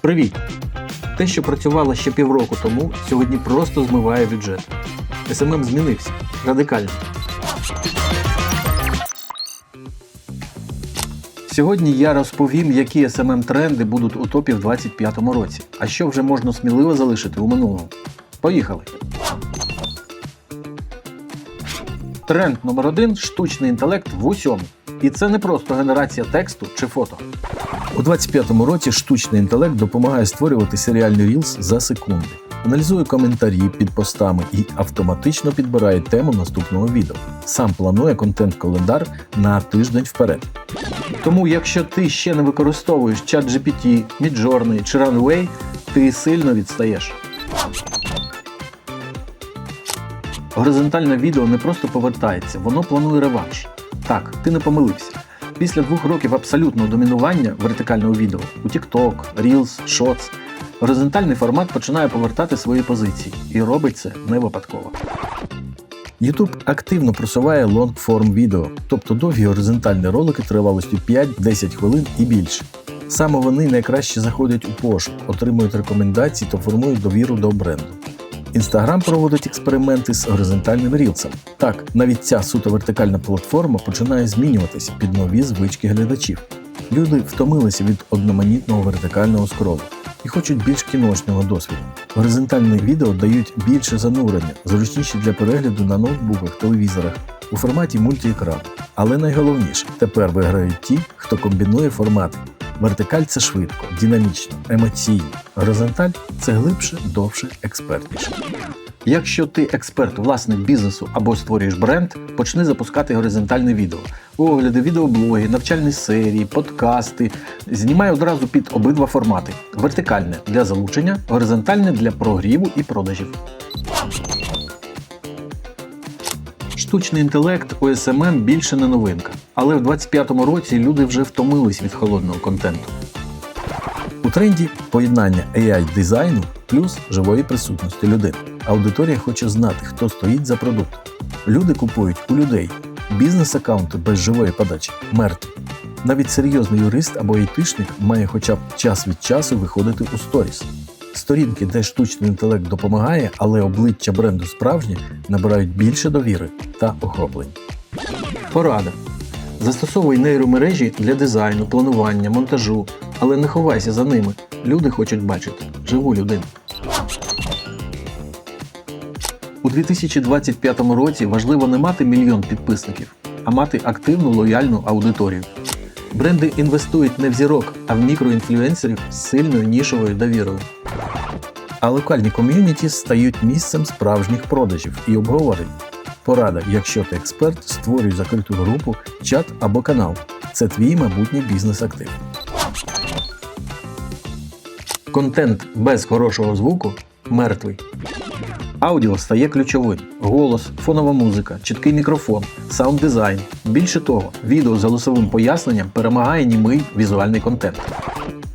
Привіт! Те, що працювало ще півроку тому, сьогодні просто змиває бюджет. СММ змінився радикально. Сьогодні я розповім, які smm тренди будуть у топі в 2025 році, а що вже можна сміливо залишити у минулому. Поїхали! Тренд номер один штучний інтелект в усьому. І це не просто генерація тексту чи фото. У 25-му році штучний інтелект допомагає створювати серіальний рілс за секунди, аналізує коментарі під постами і автоматично підбирає тему наступного відео. Сам планує контент-календар на тиждень вперед. Тому, якщо ти ще не використовуєш ChatGPT, Midjourney чи Runway, ти сильно відстаєш. Горизонтальне відео не просто повертається, воно планує реванш. Так, ти не помилився. Після двох років абсолютного домінування вертикального відео у TikTok, Reels, Shorts, горизонтальний формат починає повертати свої позиції і робить це не випадково. YouTube активно просуває лонгформ відео, тобто довгі горизонтальні ролики тривалістю 5-10 хвилин і більше. Саме вони найкраще заходять у пошук, отримують рекомендації та формують довіру до бренду. Інстаграм проводить експерименти з горизонтальним рілсом. Так, навіть ця суто вертикальна платформа починає змінюватися під нові звички глядачів. Люди втомилися від одноманітного вертикального скролу і хочуть більш кіношного досвіду. Горизонтальні відео дають більше занурення, зручніші для перегляду на ноутбуках, телевізорах у форматі мультіекрану. Але найголовніше тепер виграють ті, хто комбінує формати. Вертикаль це швидко, динамічно, емоційно. Горизонталь це глибше, довше, експертніше. Якщо ти експерт, власник бізнесу або створюєш бренд, почни запускати горизонтальне відео. Огляди, відеоблоги, навчальні серії, подкасти. Знімай одразу під обидва формати: вертикальне для залучення, горизонтальне для прогріву і продажів. Штучний інтелект у SMM більше не новинка, але в 25-му році люди вже втомились від холодного контенту. У тренді поєднання AI дизайну плюс живої присутності людини. Аудиторія хоче знати, хто стоїть за продуктом. Люди купують у людей. Бізнес-аккаунти без живої подачі мертві. Навіть серйозний юрист або айтишник має хоча б час від часу виходити у сторіс. Сторінки, де штучний інтелект допомагає, але обличчя бренду справжнє, набирають більше довіри та охоплень. Порада. Застосовуй нейромережі для дизайну, планування, монтажу, але не ховайся за ними. Люди хочуть бачити живу людину. У 2025 році важливо не мати мільйон підписників, а мати активну лояльну аудиторію. Бренди інвестують не в зірок, а в мікроінфлюенсерів з сильною нішовою довірою. А локальні ком'юніті стають місцем справжніх продажів і обговорень. Порада, якщо ти експерт, створюй закриту групу, чат або канал. Це твій майбутній бізнес-актив. Контент без хорошого звуку мертвий. Аудіо стає ключовим: голос, фонова музика, чіткий мікрофон, саунд-дизайн. Більше того, відео з голосовим поясненням перемагає німий візуальний контент.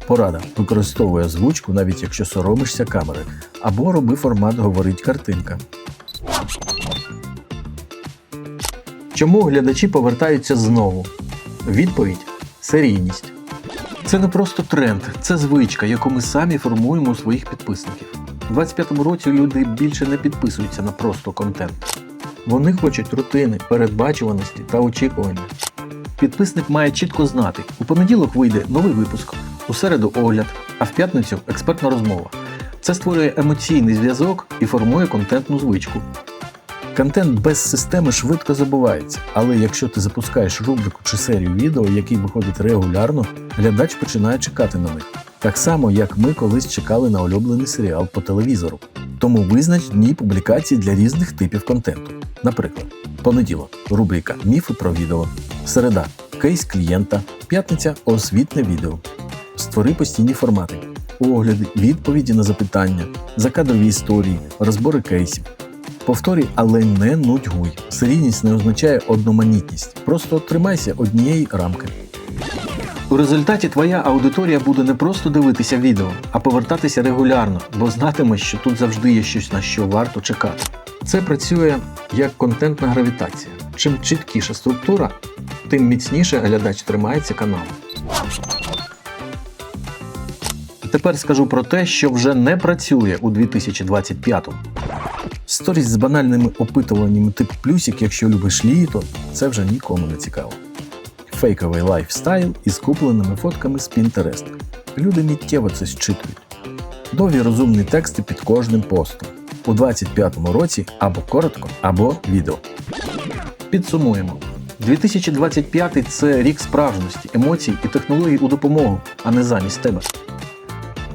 Порада. Використовуй озвучку, навіть якщо соромишся камери, або роби формат говорить картинка. Чому глядачі повертаються знову? Відповідь серійність. Це не просто тренд, це звичка, яку ми самі формуємо у своїх підписників. У 25-му році люди більше не підписуються на просто контент. Вони хочуть рутини, передбачуваності та очікування. Підписник має чітко знати, у понеділок вийде новий випуск, у середу огляд, а в п'ятницю експертна розмова. Це створює емоційний зв'язок і формує контентну звичку. Контент без системи швидко забувається, але якщо ти запускаєш рубрику чи серію відео, які виходять регулярно, глядач починає чекати на них. Так само, як ми колись чекали на улюблений серіал по телевізору. Тому визнач дні публікацій для різних типів контенту. Наприклад, понеділок рубрика Міфи про відео, середа кейс клієнта, п'ятниця освітне відео. Створи постійні формати, огляди, відповіді на запитання, закадрові історії, розбори кейсів. Повторюй, але не нудьгуй. Серійність не означає одноманітність. Просто тримайся однієї рамки. У результаті твоя аудиторія буде не просто дивитися відео, а повертатися регулярно, бо знатиме, що тут завжди є щось на що варто чекати. Це працює як контентна гравітація. Чим чіткіша структура, тим міцніше глядач тримається каналу. Тепер скажу про те, що вже не працює у 2025-му. Сторіс з банальними опитуваннями тип плюсик, якщо любиш літо, це вже нікому не цікаво. Фейковий лайфстайл із купленими фотками з Pinterest. Люди миттєво це зчитують. Довгі розумні тексти під кожним постом. У 25-му році або коротко, або відео. Підсумуємо. 2025 це рік справжності, емоцій і технологій у допомогу, а не замість тебе.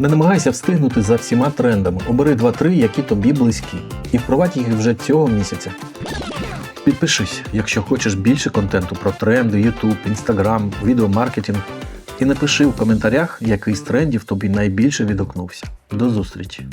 Не намагайся встигнути за всіма трендами. Обери 2-3, які тобі близькі, і впровадь їх вже цього місяця. Підпишись, якщо хочеш більше контенту про тренди, YouTube, Instagram, відеомаркетинг. І напиши в коментарях, який з трендів тобі найбільше відгукнувся. До зустрічі!